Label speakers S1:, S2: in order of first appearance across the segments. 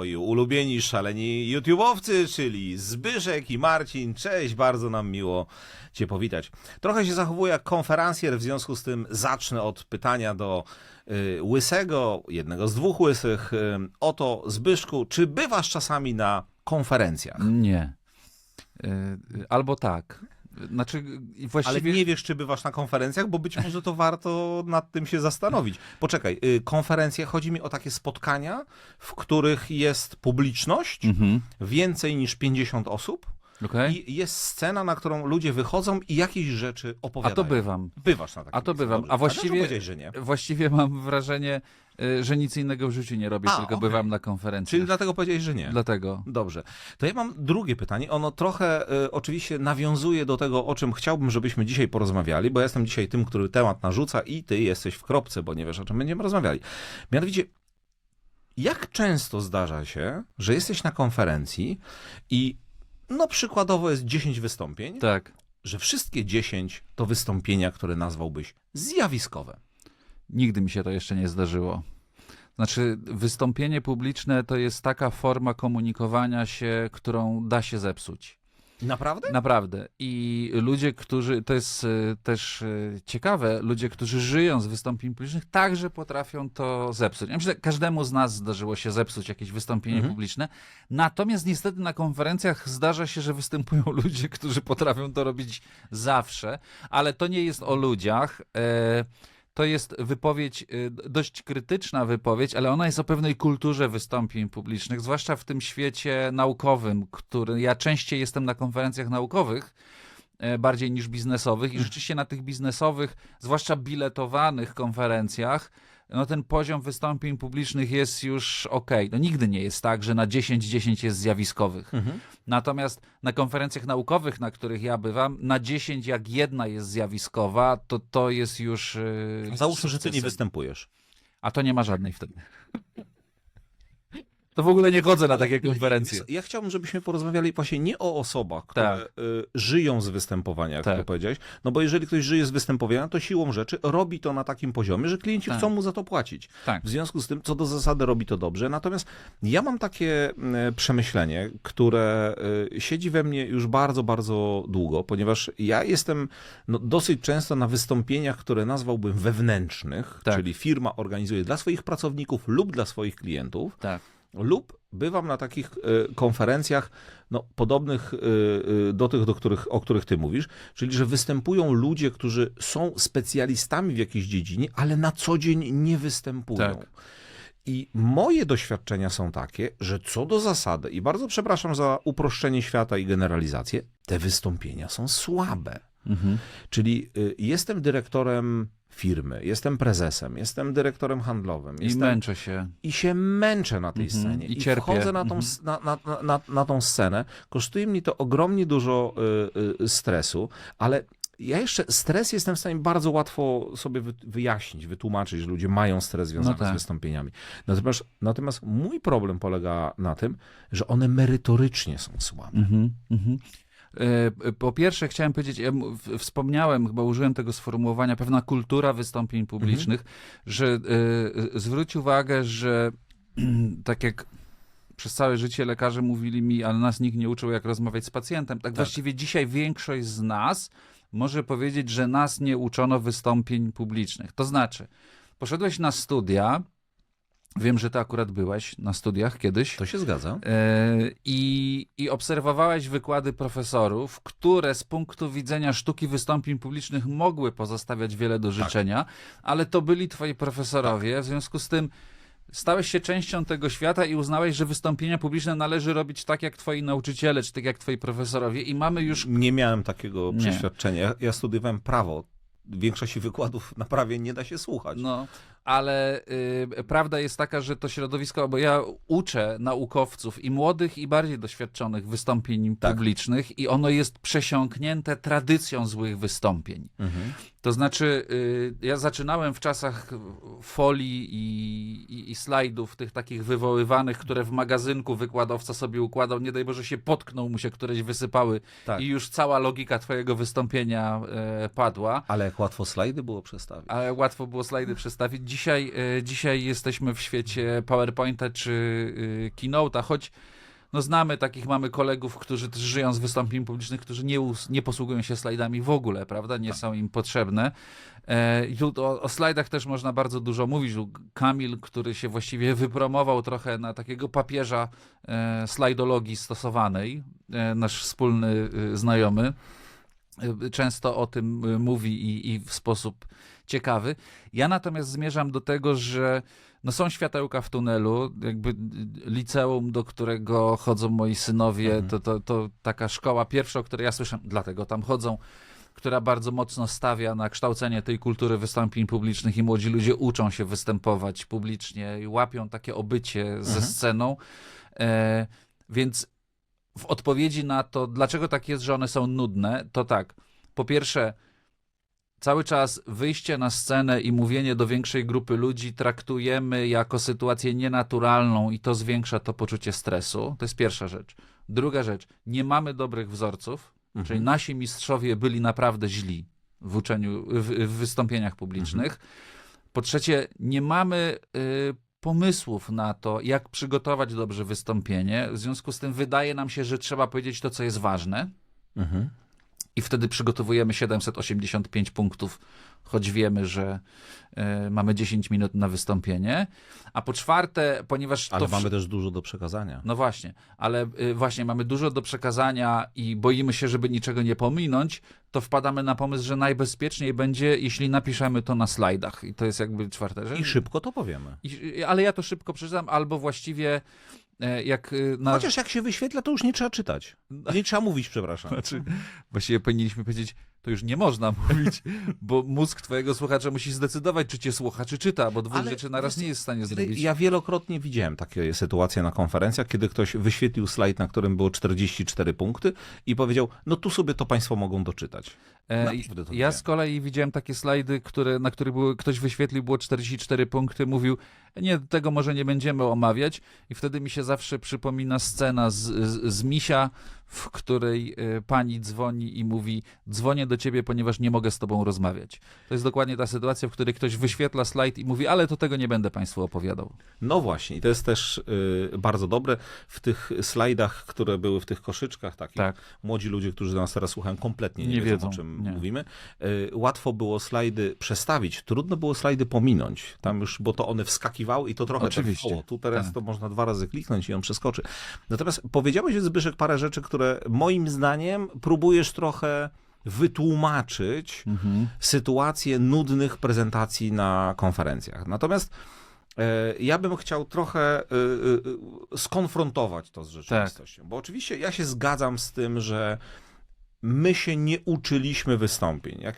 S1: twoi ulubieni szaleni YouTubeowcy, czyli Zbyszek i Marcin. Cześć, bardzo nam miło cię powitać. Trochę się zachowuję jak konferencjer, w związku z tym zacznę od pytania do y, Łysego, jednego z dwóch Łysych. Y, oto, Zbyszku, czy bywasz czasami na konferencjach?
S2: Nie. Y, y, Albo tak. Znaczy, i
S1: Ale
S2: właściwie.
S1: nie wiesz, czy bywasz na konferencjach, bo być może to warto nad tym się zastanowić. Poczekaj, y, konferencje, chodzi mi o takie spotkania, w których jest publiczność,
S2: Mhm.
S1: więcej niż 50 osób
S2: Okej.
S1: i jest scena, na którą ludzie wychodzą i jakieś rzeczy
S2: A
S1: opowiadają.
S2: to bywam.
S1: Bywasz na takim
S2: A to bywam.
S1: dobrze.
S2: A właściwie-
S1: nie?
S2: Właściwie mam wrażenie, że nic innego w życiu nie robię,
S1: A,
S2: tylko
S1: okej.
S2: bywam na konferencji.
S1: Czyli dlatego powiedziałeś, że nie.
S2: Dlatego.
S1: Dobrze. To ja mam drugie pytanie. Ono trochę y, oczywiście nawiązuje do tego, o czym chciałbym, żebyśmy dzisiaj porozmawiali, bo ja jestem dzisiaj tym, który temat narzuca i ty jesteś w kropce, bo nie wiesz, o czym będziemy rozmawiali. Mianowicie, jak często zdarza się, że jesteś na konferencji i no przykładowo jest 10 wystąpień,
S2: Tak.
S1: że wszystkie 10 to wystąpienia, które nazwałbyś zjawiskowe.
S2: Nigdy mi się to jeszcze nie zdarzyło. Znaczy, wystąpienie publiczne to jest taka forma komunikowania się, którą da się zepsuć.
S1: Naprawdę?
S2: Naprawdę. I ludzie, którzy, to jest y, też y, ciekawe, ludzie, którzy żyją z wystąpień publicznych, także potrafią to zepsuć. Ja myślę, że każdemu z nas zdarzyło się zepsuć jakieś wystąpienie
S1: Mhm.
S2: publiczne. Natomiast niestety na konferencjach zdarza się, że występują ludzie, którzy potrafią to robić zawsze, ale to nie jest o ludziach. E, to jest wypowiedź, y, dość krytyczna wypowiedź, ale ona jest o pewnej kulturze wystąpień publicznych, zwłaszcza w tym świecie naukowym, który ja częściej jestem na konferencjach naukowych, e, bardziej niż biznesowych i rzeczywiście na tych biznesowych, zwłaszcza biletowanych konferencjach, no ten poziom wystąpień publicznych jest już ok. No nigdy nie jest tak, że na 10-10 jest zjawiskowych.
S1: Mhm.
S2: Natomiast na konferencjach naukowych, na których ja bywam, na 10 jak jedna jest zjawiskowa, to to jest już... Yy,
S1: Załóżmy, że ty nie występujesz.
S2: A to nie ma żadnej wtedy. To w ogóle nie chodzę na takie konferencje.
S1: Ja chciałbym, żebyśmy porozmawiali właśnie nie o osobach, które
S2: Tak.
S1: y, żyją z występowania, jak
S2: Tak.
S1: to powiedziałeś. No bo jeżeli ktoś żyje z występowania, to siłą rzeczy robi to na takim poziomie, że klienci
S2: Tak.
S1: chcą mu za to płacić.
S2: Tak.
S1: W związku z tym, co do zasady, robi to dobrze. Natomiast ja mam takie przemyślenie, które y, siedzi we mnie już bardzo, bardzo długo, ponieważ ja jestem no, dosyć często na wystąpieniach, które nazwałbym wewnętrznych,
S2: Tak.
S1: czyli firma organizuje dla swoich pracowników lub dla swoich klientów
S2: Tak.
S1: Lub bywam na takich e, konferencjach no, podobnych e, e, do tych, do których, o których ty mówisz, czyli że występują ludzie, którzy są specjalistami w jakiejś dziedzinie, ale na co dzień nie występują.
S2: Tak.
S1: I moje doświadczenia są takie, że co do zasady, i bardzo przepraszam za uproszczenie świata i generalizację, te wystąpienia są słabe.
S2: Mhm.
S1: Czyli y, jestem dyrektorem firmy, jestem prezesem, jestem dyrektorem handlowym,
S2: I
S1: jestem
S2: męczę się.
S1: i się męczę na tej
S2: Mhm,
S1: scenie.
S2: i
S1: I,
S2: cierpię.
S1: wchodzę na tą,
S2: Mhm.
S1: na, na, na- na, tą scenę. Kosztuje mnie to ogromnie dużo y, y, stresu, ale ja jeszcze stres jestem w stanie bardzo łatwo sobie wy, wyjaśnić, wytłumaczyć, że ludzie mają stres związany
S2: No tak.
S1: z wystąpieniami. Natomiast, natomiast mój problem polega na tym, że one merytorycznie są słabe.
S2: E, Po pierwsze, chciałem powiedzieć, ja wspomniałem, chyba użyłem tego sformułowania, pewna kultura wystąpień publicznych, że e, zwróć uwagę, że tak jak przez całe życie lekarze mówili mi, ale nas nikt nie uczył, jak rozmawiać z pacjentem. Tak, właściwie dzisiaj większość z nas może powiedzieć, że nas nie uczono wystąpień publicznych. To znaczy, poszedłeś na studia, wiem, że ty akurat byłeś na studiach kiedyś.
S1: To się zgadza.
S2: E, I, I obserwowałeś wykłady profesorów, które z punktu widzenia sztuki wystąpień publicznych mogły pozostawiać wiele do życzenia, ale to byli twoi profesorowie, w związku z tym stałeś się częścią tego świata i uznałeś, że wystąpienia publiczne należy robić tak jak twoi nauczyciele, czy tak jak twoi profesorowie i mamy już...
S1: Nie miałem takiego przeświadczenia. Ja, ja studiowałem prawo. Większości wykładów na prawie nie da się słuchać.
S2: No, ale y, prawda jest taka, że to środowisko, bo ja uczę naukowców i młodych, i bardziej doświadczonych wystąpień
S1: Tak.
S2: publicznych, i ono jest przesiąknięte tradycją złych wystąpień.
S1: Mhm.
S2: To znaczy, y, ja zaczynałem w czasach folii i, i, i slajdów, tych takich wywoływanych, które w magazynku wykładowca sobie układał, nie daj Boże się potknął, mu się któreś wysypały
S1: Tak.
S2: i już cała logika twojego wystąpienia e, padła.
S1: Ale jak łatwo slajdy było przestawić.
S2: Ale łatwo było slajdy przestawić. Dzisiaj, e, dzisiaj jesteśmy w świecie PowerPointa czy y, Keynote'a, choć no znamy takich, mamy kolegów, którzy też żyją z wystąpień publicznych, którzy nie, nie posługują się slajdami w ogóle, prawda? Nie są im potrzebne. E, I tu o, o slajdach też można bardzo dużo mówić. Kamil, który się właściwie wypromował trochę na takiego papieża e, slajdologii stosowanej, e, nasz wspólny e, znajomy, e, często o tym e, mówi i, i w sposób ciekawy. Ja natomiast zmierzam do tego, że no są światełka w tunelu, jakby liceum, do którego chodzą moi synowie,
S1: Mhm.
S2: to, to, to taka szkoła pierwsza, o której ja słyszę, dlatego tam chodzą, która bardzo mocno stawia na kształcenie tej kultury wystąpień publicznych i młodzi ludzie uczą się występować publicznie i łapią takie obycie ze
S1: Mhm.
S2: sceną. E, więc w odpowiedzi na to, dlaczego tak jest, że one są nudne, to tak, po pierwsze, cały czas wyjście na scenę i mówienie do większej grupy ludzi traktujemy jako sytuację nienaturalną i to zwiększa to poczucie stresu. To jest pierwsza rzecz. Druga rzecz, nie mamy dobrych wzorców,
S1: Mhm.
S2: czyli nasi mistrzowie byli naprawdę źli w uczeniu, w, w wystąpieniach publicznych. Po trzecie, nie mamy y, pomysłów na to, jak przygotować dobrze wystąpienie. W związku z tym wydaje nam się, że trzeba powiedzieć to, co jest ważne.
S1: Mhm.
S2: I wtedy przygotowujemy 785 punktów, choć wiemy, że y, mamy 10 minut na wystąpienie. A po czwarte, ponieważ
S1: Ale
S2: to.
S1: mamy też dużo do przekazania.
S2: No właśnie, ale y, właśnie mamy dużo do przekazania i boimy się, żeby niczego nie pominąć, to wpadamy na pomysł, że najbezpieczniej będzie, jeśli napiszemy to na slajdach. I to jest jakby czwarta rzecz.
S1: I szybko to powiemy.
S2: I, ale ja to szybko przeczytam, albo właściwie jak y, na...
S1: Chociaż jak się wyświetla, to już nie trzeba czytać. Nie trzeba mówić, przepraszam.
S2: Znaczy, właściwie powinniśmy powiedzieć, to już nie można mówić, bo mózg twojego słuchacza musi zdecydować, czy cię słucha, czy czyta, bo dwóch
S1: Ale
S2: rzeczy naraz nie jest w stanie zrobić.
S1: Ja wielokrotnie widziałem takie sytuacje na konferencjach, kiedy ktoś wyświetlił slajd, na którym było 44 punkty i powiedział, no tu sobie to państwo mogą doczytać.
S2: E,
S1: Naprawdę to
S2: ja
S1: widziałem.
S2: z kolei widziałem takie slajdy, które, na których były, ktoś wyświetlił, było 44 punkty, mówił, nie, tego może nie będziemy omawiać i wtedy mi się zawsze przypomina scena z, z, z Misia, w której e, pani dzwoni i mówi, dzwonię do ciebie, ponieważ nie mogę z tobą rozmawiać. To jest dokładnie ta sytuacja, w której ktoś wyświetla slajd i mówi, ale to tego nie będę państwu opowiadał.
S1: No właśnie, i to jest też y, bardzo dobre. W tych slajdach, które były w tych koszyczkach takich,
S2: Tak.
S1: młodzi ludzie, którzy nas teraz słuchają, kompletnie nie,
S2: Nie
S1: wiedzą,
S2: wiedzą,
S1: o czym
S2: nie.
S1: mówimy. Y, łatwo było slajdy przestawić, trudno było slajdy pominąć. Tam już, bo to one wskakiwały i to trochę
S2: Oczywiście.
S1: trwało. Tu teraz
S2: Tak.
S1: to można dwa razy kliknąć i on przeskoczy. Natomiast powiedziałeś, Zbyszek, parę rzeczy, które moim zdaniem próbujesz trochę wytłumaczyć
S2: Mhm.
S1: sytuację nudnych prezentacji na konferencjach. Natomiast e, ja bym chciał trochę e, e, skonfrontować to z rzeczywistością. Bo oczywiście ja się zgadzam z tym, że my się nie uczyliśmy wystąpień. Jak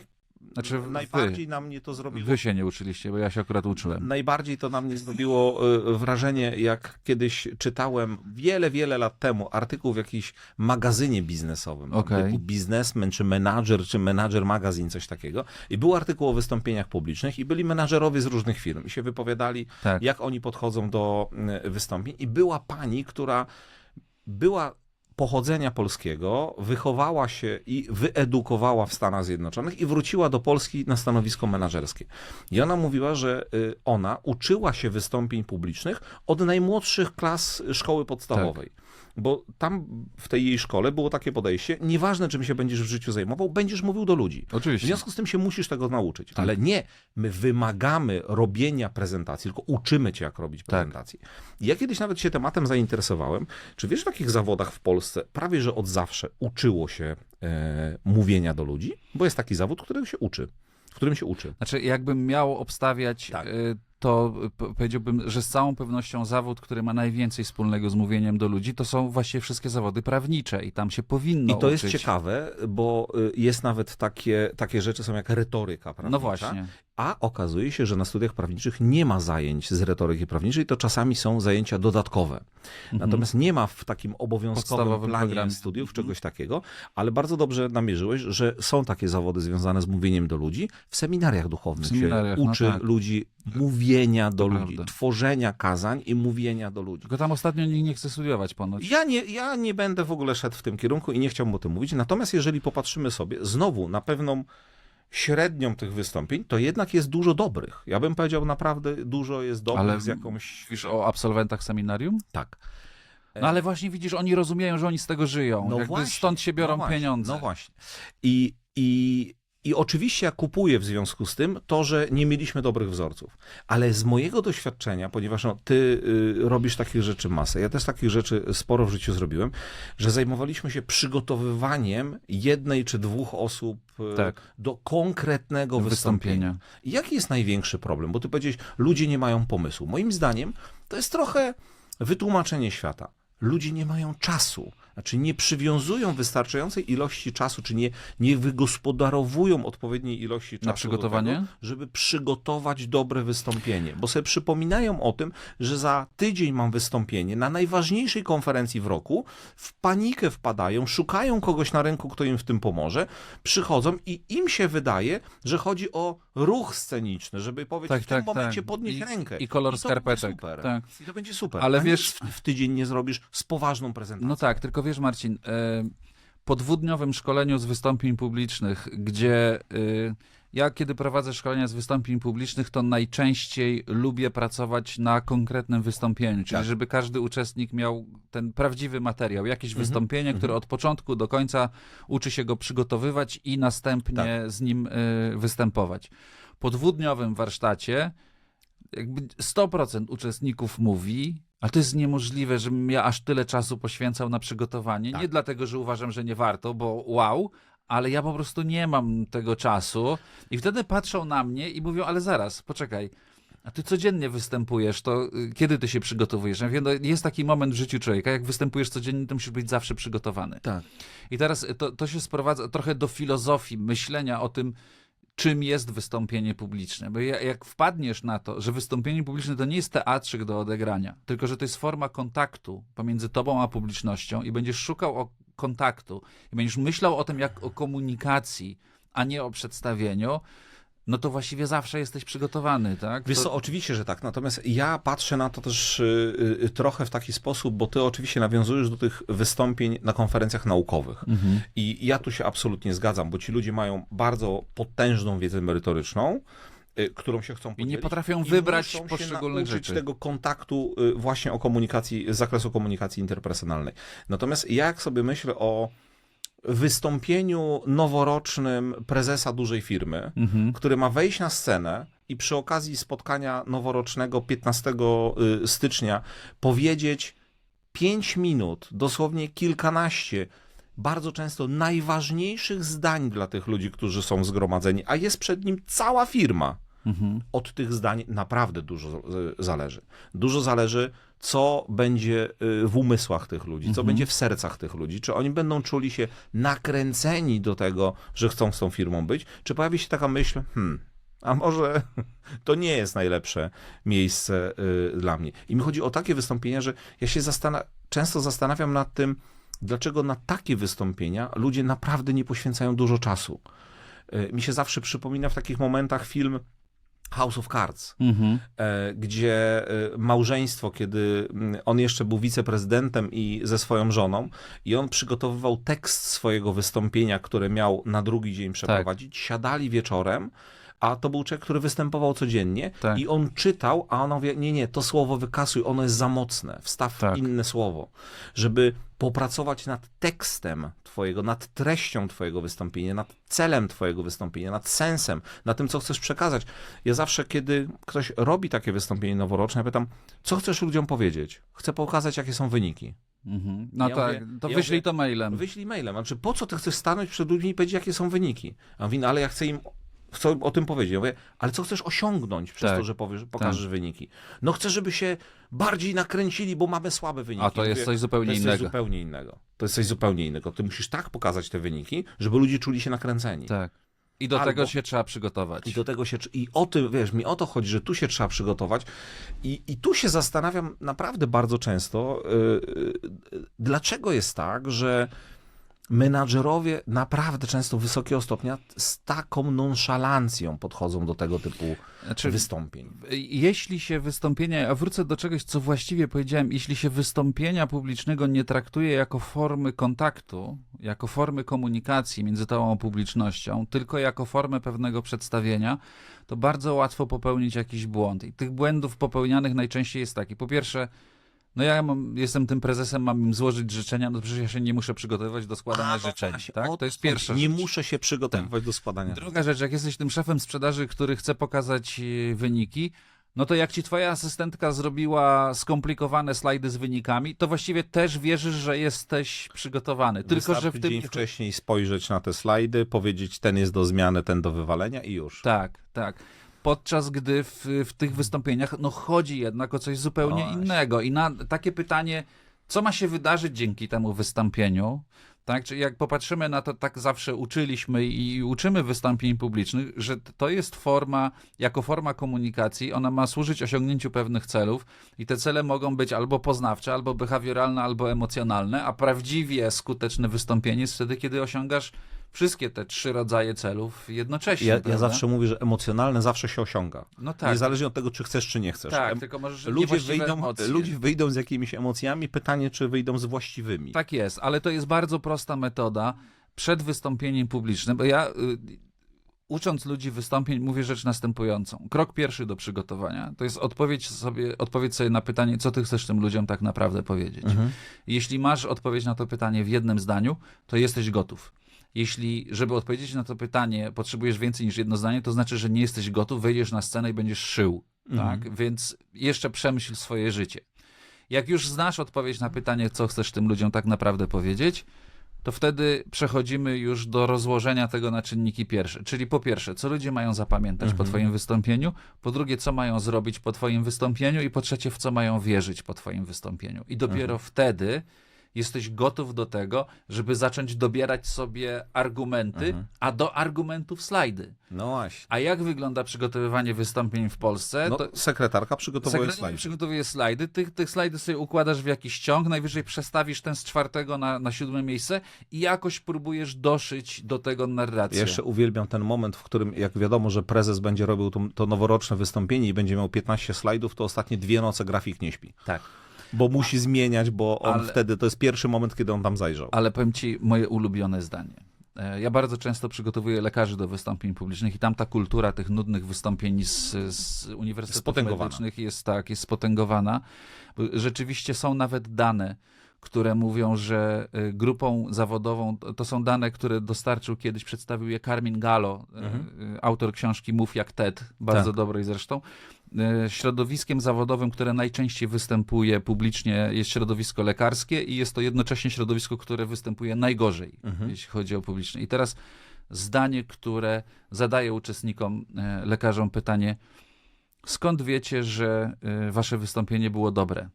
S2: Znaczy, wy,
S1: najbardziej na mnie to zrobiło.
S2: wy się nie uczyliście, bo ja się akurat uczyłem.
S1: Najbardziej to na mnie zrobiło e, wrażenie, jak kiedyś czytałem wiele, wiele lat temu artykuł w jakimś magazynie biznesowym.
S2: Okej.
S1: Typu biznesmen, czy menadżer, czy menadżer magazyn, coś takiego. I był artykuł o wystąpieniach publicznych i byli menadżerowie z różnych firm i się wypowiadali,
S2: Tak.
S1: jak oni podchodzą do e, wystąpień. I była pani, która była pochodzenia polskiego, wychowała się i wyedukowała w Stanach Zjednoczonych i wróciła do Polski na stanowisko menedżerskie. I ona mówiła, że y, ona uczyła się wystąpień publicznych od najmłodszych klas szkoły podstawowej. Bo tam w tej jej szkole było takie podejście, nieważne czym się będziesz w życiu zajmował, będziesz mówił do ludzi. W
S2: Oczywiście.
S1: związku z tym się musisz tego nauczyć.
S2: Tak.
S1: Ale nie, my wymagamy robienia prezentacji, tylko uczymy cię, jak robić
S2: Tak.
S1: prezentację. I Ja kiedyś nawet się tematem zainteresowałem. Czy wiesz, w takich zawodach w Polsce prawie że od zawsze uczyło się e, mówienia do ludzi? Bo jest taki zawód, którego się uczy. W którym się uczy.
S2: Znaczy, jakbym miał obstawiać,
S1: Tak.
S2: y, to powiedziałbym, że z całą pewnością zawód, który ma najwięcej wspólnego z mówieniem do ludzi, to są właściwie wszystkie zawody prawnicze i tam się powinno
S1: I to jest
S2: uczyć.
S1: ciekawe, bo y, jest nawet takie, takie rzeczy są jak retoryka prawnicza.
S2: No właśnie.
S1: A okazuje się, że na studiach prawniczych nie ma zajęć z retoryki prawniczej, to czasami są zajęcia dodatkowe. Natomiast nie ma w takim obowiązkowym
S2: Mhm. Podstawowym
S1: planie
S2: programie.
S1: studiów
S2: Mhm.
S1: czegoś takiego, ale bardzo dobrze namierzyłeś, że są takie zawody związane z mówieniem do ludzi. W seminariach duchownych
S2: W seminariach,
S1: się
S2: no
S1: uczy
S2: tak.
S1: ludzi mówienia do
S2: To
S1: ludzi, tworzenia kazań i mówienia do ludzi.
S2: Tylko tam ostatnio nikt nie chce studiować ponoć.
S1: Ja nie, ja nie będę w ogóle szedł w tym kierunku i nie chciałbym o tym mówić. Natomiast jeżeli popatrzymy sobie znowu na pewną średnią tych wystąpień, to jednak jest dużo dobrych. Ja bym powiedział naprawdę dużo jest dobrych
S2: Ale
S1: z jakąś...
S2: Mówisz o absolwentach seminarium?
S1: Tak.
S2: No ale właśnie widzisz, oni rozumieją, że oni z tego żyją.
S1: No
S2: Jakby
S1: właśnie,
S2: stąd się biorą
S1: no właśnie,
S2: pieniądze.
S1: No właśnie. I, i, I oczywiście ja kupuję w związku z tym to, że nie mieliśmy dobrych wzorców. Ale z mojego doświadczenia, ponieważ no, ty y, robisz takich rzeczy masę, ja też takich rzeczy sporo w życiu zrobiłem, że zajmowaliśmy się przygotowywaniem jednej czy dwóch osób y,
S2: Tak.
S1: do konkretnego wystąpienia.
S2: Wystąpienia.
S1: Jaki jest największy problem? Bo ty powiedziałeś, ludzie nie mają pomysłu. Moim zdaniem to jest trochę wytłumaczenie świata. Ludzie nie mają czasu, znaczy nie przywiązują wystarczającej ilości czasu, czy nie, nie wygospodarowują odpowiedniej ilości czasu
S2: przygotowanie?
S1: do tego, żeby przygotować dobre wystąpienie. Bo sobie przypominają o tym, że za tydzień mam wystąpienie na najważniejszej konferencji w roku, w panikę wpadają, szukają kogoś na rynku, kto im w tym pomoże, przychodzą i im się wydaje, że chodzi o ruch sceniczny, żeby powiedzieć
S2: Tak,
S1: w tym
S2: tak,
S1: momencie
S2: tak.
S1: podnieść
S2: I-
S1: rękę.
S2: i kolor
S1: będzie
S2: skarpetek.
S1: Super.
S2: Tak.
S1: I to będzie super.
S2: Ale
S1: A
S2: wiesz-
S1: w, w tydzień nie zrobisz z poważną prezentacją.
S2: No tak, tylko wiesz Marcin, e, po dwudniowym szkoleniu z wystąpień publicznych, gdzie e, ja kiedy prowadzę szkolenia z wystąpień publicznych, to najczęściej lubię pracować na konkretnym wystąpieniu, czyli
S1: Tak.
S2: żeby każdy uczestnik miał ten prawdziwy materiał, jakieś
S1: Mhm,
S2: wystąpienie,
S1: mhm.
S2: które od początku do końca uczy się go przygotowywać i następnie
S1: Tak.
S2: z nim e, występować. Po dwudniowym warsztacie jakby 100% uczestników mówi, ale to jest niemożliwe, żebym ja aż tyle czasu poświęcał na przygotowanie.
S1: Tak.
S2: Nie dlatego, że uważam, że nie warto, bo wow, ale ja po prostu nie mam tego czasu. I wtedy patrzą na mnie i mówią, ale zaraz, poczekaj. A ty codziennie występujesz, to y, kiedy ty się przygotowujesz? Ja mówię, no, jest taki moment w życiu człowieka, jak występujesz codziennie, to musisz być zawsze przygotowany.
S1: Tak.
S2: I teraz to, to się sprowadza trochę do filozofii myślenia o tym, czym jest wystąpienie publiczne. Bo ja- jak wpadniesz na to, że wystąpienie publiczne to nie jest teatrzyk do odegrania, tylko że to jest forma kontaktu pomiędzy tobą a publicznością i będziesz szukał kontaktu i będziesz myślał o tym jak o komunikacji, a nie o przedstawieniu, no to właściwie zawsze jesteś przygotowany, tak?
S1: Wiesz
S2: to...
S1: oczywiście, że tak. Natomiast ja patrzę na to też y, y, trochę w taki sposób, bo ty oczywiście nawiązujesz do tych wystąpień na konferencjach naukowych.
S2: Mhm.
S1: I ja tu się absolutnie zgadzam, bo ci ludzie mają bardzo potężną wiedzę merytoryczną, y, którą się chcą
S2: I
S1: podzielić.
S2: nie potrafią
S1: i
S2: wybrać
S1: się
S2: poszczególnych
S1: nauczyć
S2: rzeczy.
S1: tego kontaktu właśnie o komunikacji, z zakresu komunikacji interpersonalnej. Natomiast ja jak sobie myślę o wystąpieniu noworocznym prezesa dużej firmy,
S2: Mhm.
S1: który ma wejść na scenę i przy okazji spotkania noworocznego 15 y, stycznia powiedzieć 5 minut, dosłownie kilkanaście, bardzo często najważniejszych zdań dla tych ludzi, którzy są zgromadzeni, a jest przed nim cała firma.
S2: Mhm.
S1: Od tych zdań naprawdę dużo y, zależy. Dużo zależy, co będzie y, w umysłach tych ludzi, co
S2: Mhm.
S1: będzie w sercach tych ludzi. Czy oni będą czuli się nakręceni do tego, że chcą z tą firmą być, czy pojawi się taka myśl, hmm, a może to nie jest najlepsze miejsce y, dla mnie. I mi chodzi o takie wystąpienia, że ja się zastana- często zastanawiam nad tym, dlaczego na takie wystąpienia ludzie naprawdę nie poświęcają dużo czasu. Mi się zawsze przypomina w takich momentach film House of Cards,
S2: Mhm.
S1: e, gdzie e, małżeństwo, kiedy mm, on jeszcze był wiceprezydentem i ze swoją żoną, i on przygotowywał tekst swojego wystąpienia, które miał na drugi dzień przeprowadzić, siadali wieczorem. A to był człowiek, który występował codziennie
S2: Tak.
S1: i on czytał, a ona mówi, nie, nie, to słowo wykasuj, ono jest za mocne, wstaw
S2: Tak.
S1: inne słowo, żeby popracować nad tekstem twojego, nad treścią twojego wystąpienia, nad celem twojego wystąpienia, nad sensem, nad tym, co chcesz przekazać. Ja zawsze, kiedy ktoś robi takie wystąpienie noworoczne, ja pytam, co chcesz ludziom powiedzieć? Chcę pokazać, jakie są wyniki.
S2: Mhm. No
S1: Ja
S2: tak,
S1: mówię-
S2: to
S1: ja
S2: wyślij
S1: mówię-
S2: to mailem.
S1: Wyślij mailem. Znaczy, po co ty chcesz stanąć przed ludźmi i powiedzieć, jakie są wyniki? A on mówi, no, ale ja chcę im chcę o tym powiedzieć. Ja mówię, ale co chcesz osiągnąć przez
S2: Tak,
S1: to, że powiesz, pokażesz wyniki? No chcę, żeby się bardziej nakręcili, bo mamy słabe wyniki.
S2: A to jest
S1: Mówię,
S2: coś zupełnie
S1: to jest
S2: innego.
S1: Coś zupełnie innego. To jest coś zupełnie innego. Ty musisz tak pokazać te wyniki, żeby ludzie czuli się nakręceni.
S2: Tak. I do
S1: Albo-
S2: tego się trzeba przygotować.
S1: I do tego się, i o tym, wiesz, mi o to chodzi, że tu się trzeba przygotować i, i tu się zastanawiam naprawdę bardzo często, yy, yy, dlaczego jest tak, że menadżerowie naprawdę często wysokiego stopnia z taką nonszalancją podchodzą do tego typu
S2: Znaczy,
S1: wystąpień.
S2: Jeśli się wystąpienia, a wrócę do czegoś, co właściwie powiedziałem, jeśli się wystąpienia publicznego nie traktuje jako formy kontaktu, jako formy komunikacji między tą publicznością, tylko jako formę pewnego przedstawienia, to bardzo łatwo popełnić jakiś błąd. I tych błędów popełnianych najczęściej jest taki. Po pierwsze, no ja mam, jestem tym prezesem, mam im złożyć życzenia, no przecież ja się nie muszę przygotowywać do składania
S1: A, no
S2: życzeń. Tak? To jest pierwsza
S1: Nie
S2: rzecz.
S1: muszę się przygotowywać do składania.
S2: Druga rzecz, jak jesteś tym szefem sprzedaży, który chce pokazać e, wyniki, no to jak ci twoja asystentka zrobiła skomplikowane slajdy z wynikami, to właściwie też wierzysz, że jesteś przygotowany. Tylko, że w tym.
S1: dzień wcześniej spojrzeć na te slajdy, powiedzieć ten jest do zmiany, ten do wywalenia i już.
S2: Tak, tak. Podczas gdy w, w tych wystąpieniach no, chodzi jednak o coś zupełnie
S1: właśnie.
S2: innego. I na takie pytanie, co ma się wydarzyć dzięki temu wystąpieniu? Tak, czy jak popatrzymy na to, tak zawsze uczyliśmy i uczymy wystąpień publicznych, że to jest forma, jako forma komunikacji, ona ma służyć osiągnięciu pewnych celów i te cele mogą być albo poznawcze, albo behawioralne, albo emocjonalne, a prawdziwie skuteczne wystąpienie jest wtedy, kiedy osiągasz wszystkie te trzy rodzaje celów jednocześnie.
S1: Ja, ja zawsze mówię, że emocjonalne zawsze się osiąga.
S2: No tak.
S1: Niezależnie od tego, czy chcesz, czy nie chcesz.
S2: Tak,
S1: Em-
S2: tylko możesz
S1: ludzie, wyjdą,
S2: emocje.
S1: ludzie wyjdą z jakimiś emocjami, pytanie, czy wyjdą z właściwymi.
S2: Tak jest, ale to jest bardzo prosta metoda przed wystąpieniem publicznym, bo ja y, ucząc ludzi wystąpień mówię rzecz następującą. Krok pierwszy do przygotowania to jest odpowiedź sobie, odpowiedź sobie na pytanie, co ty chcesz tym ludziom tak naprawdę powiedzieć.
S1: Mhm.
S2: Jeśli masz odpowiedź na to pytanie w jednym zdaniu, to jesteś gotów. Jeśli, żeby odpowiedzieć na to pytanie, potrzebujesz więcej niż jedno zdanie, to znaczy, że nie jesteś gotów, wejdziesz na scenę i będziesz szył.
S1: Mhm.
S2: Tak? Więc jeszcze przemyśl swoje życie. Jak już znasz odpowiedź na pytanie, co chcesz tym ludziom tak naprawdę powiedzieć, to wtedy przechodzimy już do rozłożenia tego na czynniki pierwsze. Czyli po pierwsze, co ludzie mają zapamiętać po
S1: Mhm.
S2: Twoim wystąpieniu, po drugie, co mają zrobić po Twoim wystąpieniu, i po trzecie, w co mają wierzyć po Twoim wystąpieniu. I dopiero wtedy jesteś gotów do tego, żeby zacząć dobierać sobie argumenty,
S1: Mhm.
S2: a do argumentów slajdy.
S1: No właśnie.
S2: A jak wygląda przygotowywanie wystąpień w Polsce?
S1: No,
S2: to
S1: sekretarka przygotowuje
S2: Sekretarz
S1: slajdy.
S2: przygotowuje slajdy, tych, tych slajdy sobie układasz w jakiś ciąg, najwyżej przestawisz ten z czwartego na, na siódme miejsce i jakoś próbujesz doszyć do tego narrację.
S1: Ja jeszcze uwielbiam ten moment, w którym jak wiadomo, że prezes będzie robił to, to noworoczne wystąpienie i będzie miał 15 slajdów, to ostatnie dwie noce grafik nie śpi.
S2: Tak.
S1: Bo musi zmieniać, bo on
S2: Ale-
S1: wtedy, to jest pierwszy moment, kiedy on tam zajrzał.
S2: Ale powiem ci moje ulubione zdanie. E, Ja bardzo często przygotowuję lekarzy do wystąpień publicznych i tam ta kultura tych nudnych wystąpień z, z uniwersytetów medycznych jest tak, jest spotęgowana. Rzeczywiście są nawet dane, które mówią, że y, grupą zawodową, to- są dane, które dostarczył kiedyś, przedstawił je Carmin Gallo, y,
S1: Mhm.
S2: y, autor książki Mów jak Ted, bardzo
S1: Tak.
S2: dobrej zresztą. Środowiskiem zawodowym, które najczęściej występuje publicznie jest środowisko lekarskie i jest to jednocześnie środowisko, które występuje najgorzej,
S1: Mhm.
S2: jeśli chodzi o publiczne. I teraz zdanie, które zadaje uczestnikom, lekarzom pytanie, skąd wiecie, że wasze wystąpienie było dobre?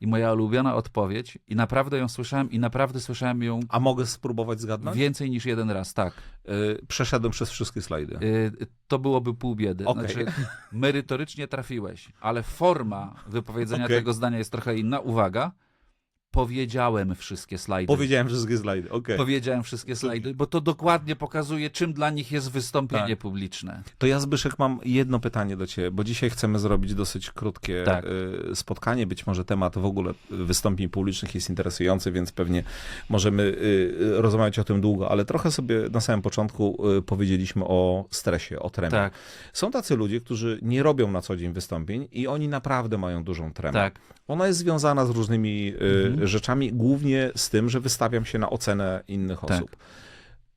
S2: I moja ulubiona odpowiedź, i naprawdę ją słyszałem, i naprawdę słyszałem ją
S1: A mogę spróbować zgadnąć?
S2: więcej niż jeden raz, tak.
S1: Y, przeszedłem przez wszystkie slajdy.
S2: Y, To byłoby pół biedy.
S1: Okej.
S2: Znaczy, merytorycznie trafiłeś, ale forma wypowiedzenia
S1: Okej.
S2: tego zdania jest trochę inna. Uwaga, powiedziałem wszystkie slajdy.
S1: Powiedziałem wszystkie slajdy, okej.
S2: Powiedziałem wszystkie slajdy, bo to dokładnie pokazuje, czym dla nich jest wystąpienie
S1: Tak.
S2: publiczne.
S1: To ja, Zbyszek, mam jedno pytanie do ciebie, bo dzisiaj chcemy zrobić dosyć krótkie
S2: Tak.
S1: y, spotkanie. Być może temat w ogóle wystąpień publicznych jest interesujący, więc pewnie możemy y, y, rozmawiać o tym długo, ale trochę sobie na samym początku y, powiedzieliśmy o stresie, o tremie.
S2: Tak,
S1: Są tacy ludzie, którzy nie robią na co dzień wystąpień i oni naprawdę mają dużą tremę.
S2: tak.
S1: Ona jest związana z różnymi y,
S2: Mhm.
S1: Rzeczami, głównie z tym, że wystawiam się na ocenę innych
S2: Tak.
S1: osób.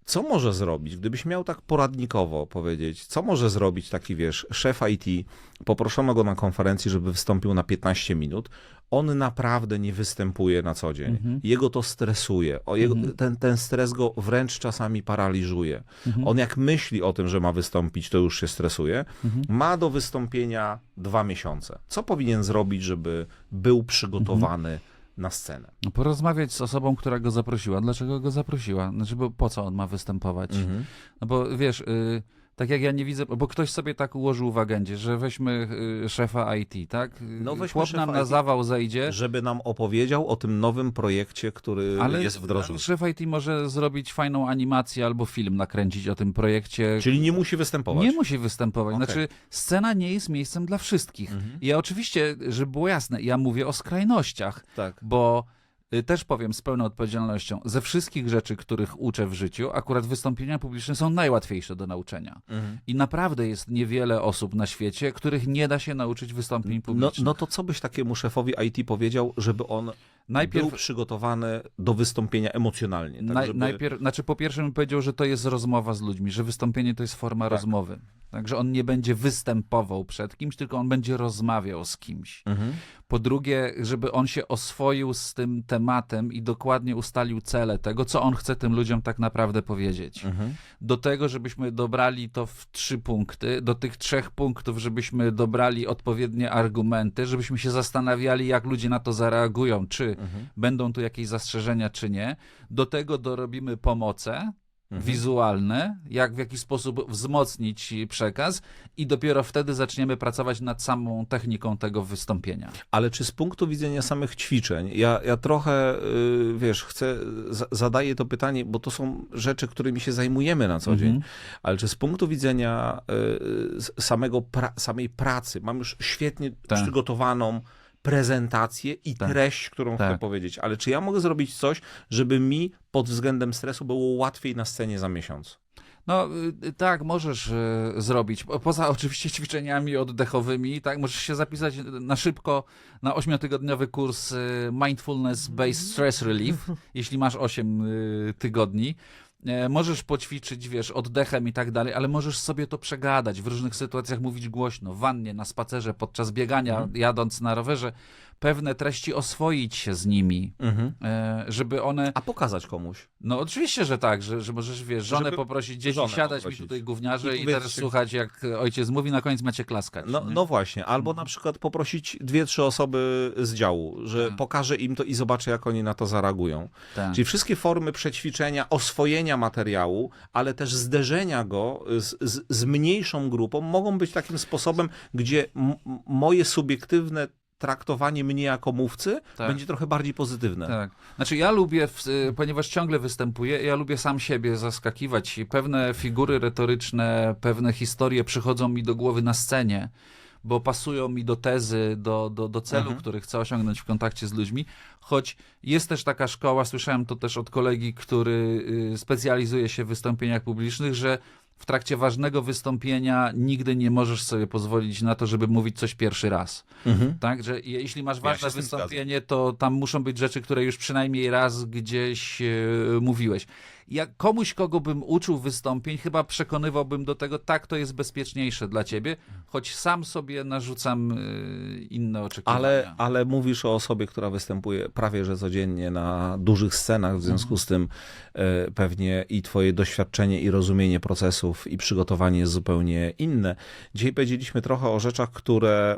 S1: Co może zrobić, gdybyś miał tak poradnikowo powiedzieć, co może zrobić taki, wiesz, szef IT, poproszono go na konferencji, żeby wystąpił na 15 minut, on naprawdę nie występuje na co dzień.
S2: Mhm.
S1: Jego to stresuje, jego,
S2: Mhm.
S1: ten, ten stres go wręcz czasami paraliżuje.
S2: Mhm.
S1: On jak myśli o tym, że ma wystąpić, to już się stresuje. Ma do wystąpienia dwa miesiące. Co powinien zrobić, żeby był przygotowany. Na scenę?
S2: No, Porozmawiać z osobą, która go zaprosiła. Dlaczego go zaprosiła? Znaczy, bo po co on ma występować? No bo wiesz, y, Tak jak ja nie widzę, bo ktoś sobie tak ułożył w agendzie, że weźmy y, szefa IT, tak?
S1: No, weźmy
S2: Chłop nam na zawał zejdzie,
S1: Żeby nam opowiedział o tym nowym projekcie, który
S2: ale
S1: jest wdrożony.
S2: szef IT może zrobić fajną animację albo film nakręcić o tym projekcie.
S1: Czyli nie musi występować.
S2: Nie musi występować.
S1: Okej.
S2: Znaczy, scena nie jest miejscem dla wszystkich.
S1: Mhm.
S2: Ja oczywiście, żeby było jasne, ja mówię o skrajnościach,
S1: Tak.
S2: bo też powiem z pełną odpowiedzialnością, ze wszystkich rzeczy, których uczę w życiu, akurat wystąpienia publiczne są najłatwiejsze do nauczenia.
S1: Mhm.
S2: I naprawdę jest niewiele osób na świecie, których nie da się nauczyć wystąpień
S1: No,
S2: publicznych.
S1: no to co byś takiemu szefowi IT powiedział, żeby on
S2: Najpierw-
S1: był przygotowany do wystąpienia emocjonalnie? Tak,
S2: Naj,
S1: żeby...
S2: Najpierw, znaczy po pierwsze bym powiedział, że to jest rozmowa z ludźmi, że wystąpienie to jest forma rozmowy. Także on nie będzie występował przed kimś, tylko on będzie rozmawiał z kimś.
S1: Mhm.
S2: Po drugie, żeby on się oswoił z tym tematem i dokładnie ustalił cele tego, co on chce tym ludziom tak naprawdę powiedzieć.
S1: Mhm.
S2: Do tego, żebyśmy dobrali to w trzy punkty, do tych trzech punktów, żebyśmy dobrali odpowiednie argumenty, żebyśmy się zastanawiali, jak ludzie na to zareagują, czy
S1: Mhm.
S2: będą tu jakieś zastrzeżenia, czy nie. Do tego dorobimy pomoce
S1: Mhm.
S2: wizualne, jak w jaki sposób wzmocnić przekaz i dopiero wtedy zaczniemy pracować nad samą techniką tego wystąpienia.
S1: Ale czy z punktu widzenia samych ćwiczeń, ja, ja trochę, y, wiesz, chcę, za- zadaję to pytanie, bo to są rzeczy, którymi się zajmujemy na co dzień,
S2: Mhm.
S1: ale czy z punktu widzenia y, s- samego pra, samej pracy, mam już świetnie
S2: Tak.
S1: przygotowaną prezentację i
S2: Tak.
S1: treść, którą chcę
S2: Tak.
S1: powiedzieć, ale czy ja mogę zrobić coś, żeby mi pod względem stresu było łatwiej na scenie za miesiąc?
S2: No y, tak, możesz y, zrobić. Po- Poza oczywiście ćwiczeniami oddechowymi, tak, możesz się zapisać na szybko na ośmiotygodniowy kurs y, Mindfulness Based Stress Relief, jeśli masz 8 y, tygodni. E, Możesz poćwiczyć, wiesz, oddechem i tak dalej, ale możesz sobie to przegadać, w różnych sytuacjach mówić głośno, w wannie, na spacerze, podczas biegania, jadąc na rowerze, pewne treści oswoić się z nimi, e, żeby one
S1: A pokazać komuś.
S2: no oczywiście, że tak, że, że możesz, wiesz, żonę
S1: Żeby
S2: poprosić, dzieci,
S1: żonę
S2: siadać
S1: poprosić.
S2: mi tutaj gówniarze
S1: I
S2: i, teraz
S1: że-
S2: słuchać, jak ojciec mówi, na koniec macie klaskać.
S1: No, no właśnie, albo na przykład poprosić dwie, trzy osoby z działu, że
S2: Tak.
S1: pokażę im to i zobaczę, jak oni na to zareagują.
S2: tak.
S1: Czyli wszystkie formy przećwiczenia, oswojenia materiału, ale też zderzenia go z, z, z mniejszą grupą mogą być takim sposobem, gdzie moje subiektywne traktowanie mnie jako mówcy
S2: Tak.
S1: będzie trochę bardziej pozytywne.
S2: Tak. Znaczy ja lubię, w, y, ponieważ ciągle występuję, ja lubię sam siebie zaskakiwać. I Pewne figury retoryczne, pewne historie przychodzą mi do głowy na scenie, bo pasują mi do tezy, do, do, do celu,
S1: Mhm.
S2: który chcę osiągnąć w kontakcie z ludźmi. Choć jest też taka szkoła, słyszałem to też od kolegi, który y, specjalizuje się w wystąpieniach publicznych, że w trakcie ważnego wystąpienia nigdy nie możesz sobie pozwolić na to, żeby mówić coś pierwszy raz.
S1: Mhm.
S2: Tak, że jeśli masz
S1: Ja
S2: ważne
S1: tym
S2: wystąpienie, to tam muszą być rzeczy, które już przynajmniej raz gdzieś e, mówiłeś. Jak komuś, kogo bym uczył wystąpień, chyba przekonywałbym do tego, tak, to jest bezpieczniejsze dla ciebie, choć sam sobie narzucam e, inne oczekiwania.
S1: Ale, ale mówisz o osobie, która występuje prawie że codziennie na dużych scenach, w związku z tym e, pewnie i twoje doświadczenie i rozumienie procesów i przygotowanie jest zupełnie inne. Dzisiaj powiedzieliśmy trochę o rzeczach, które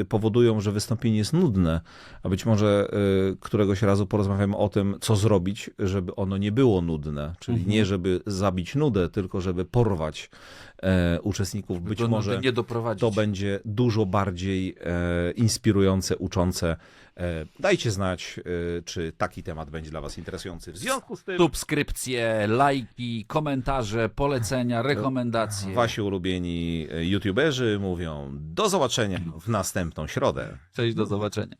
S1: e, powodują, że wystąpienie jest nudne, a być może e, któregoś razu porozmawiamy o tym, co zrobić, żeby ono nie było nudne, czyli nie żeby zabić nudę, tylko żeby porwać e, uczestników. Być
S2: Do
S1: może to będzie dużo bardziej e, inspirujące, uczące. E, dajcie znać, e, czy taki temat będzie dla Was interesujący. W związku z tym
S2: Subskrypcje, lajki, komentarze, polecenia, rekomendacje.
S1: Wasi ulubieni e, youtuberzy mówią do zobaczenia w następną środę.
S2: Cześć, do zobaczenia.